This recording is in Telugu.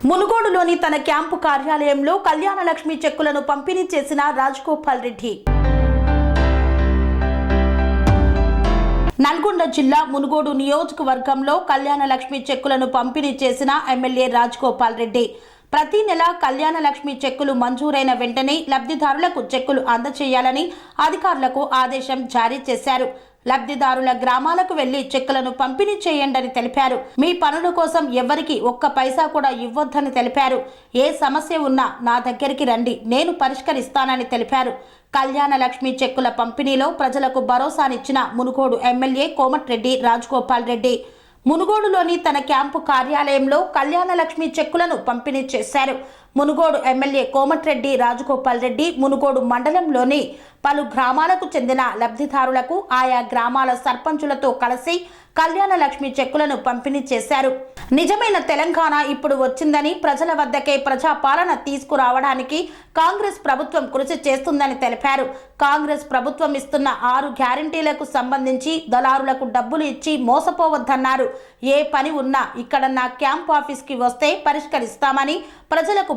మునుగోడులోని తన క్యాంపు కార్యాలయంలో కళ్యాణ లక్ష్మి చెక్కులను పంపిణీ చేసిన రాజగోపాల్ రెడ్డి. నల్గొండ జిల్లా మునుగోడు నియోజకవర్గంలో కళ్యాణ లక్ష్మి చెక్కులను పంపిణీ చేసిన ఎమ్మెల్యే రాజగోపాల్ రెడ్డి. ప్రతి నెల కళ్యాణ లక్ష్మి చెక్కులు మంజూరైన వెంటనే లబ్ధిదారులకు చెక్కులు అందజేయాలని అధికారులకు ఆదేశం జారీ చేశారు. లబ్ధిదారుల గ్రామాలకు వెళ్ళి చెక్కులను పంపిణీ చేయండని తెలిపారు. మీ పనుల కోసం ఎవరికి ఒక్క పైసా కూడా ఇవ్వొద్దని తెలిపారు. ఏ సమస్య ఉన్నా నా దగ్గరికి రండి నేను పరిష్కరిస్తానని తెలిపారు. కళ్యాణ లక్ష్మి చెక్కుల పంపిణీలో ప్రజలకు భరోసానిచ్చిన మునుగోడు ఎమ్మెల్యే కోమటిరెడ్డి రాజగోపాల్ రెడ్డి. మునుగోడులోని తన క్యాంపు కార్యాలయంలో కళ్యాణ లక్ష్మి చెక్కులను పంపిణీ చేశారు. మునుగోడు ఎమ్మెల్యే కోమటిరెడ్డి రాజగోపాల్ రెడ్డి మునుగోడు మండలంలోని పలు గ్రామాలకు చెందిన లబ్ధిదారులకు ఆయా గ్రామాల సర్పంచులతో కలిసి కళ్యాణ లక్ష్మి చెక్కులను పంపిణీ చేశారు. నిజమైన తెలంగాణ ఇప్పుడు వచ్చిందని ప్రజల వద్దకే ప్రజాపాలన తీసుకురావడానికి కాంగ్రెస్ ప్రభుత్వం కృషి చేస్తుందని తెలిపారు. కాంగ్రెస్ ప్రభుత్వం ఇస్తున్న ఆరు గ్యారంటీలకు సంబంధించి దళారులకు డబ్బులు ఇచ్చి మోసపోవద్దన్నారు. ఏ పని ఉన్నా ఇక్కడ నా క్యాంప్ ఆఫీస్కి వస్తే పరిష్కరిస్తామని ప్రజలకు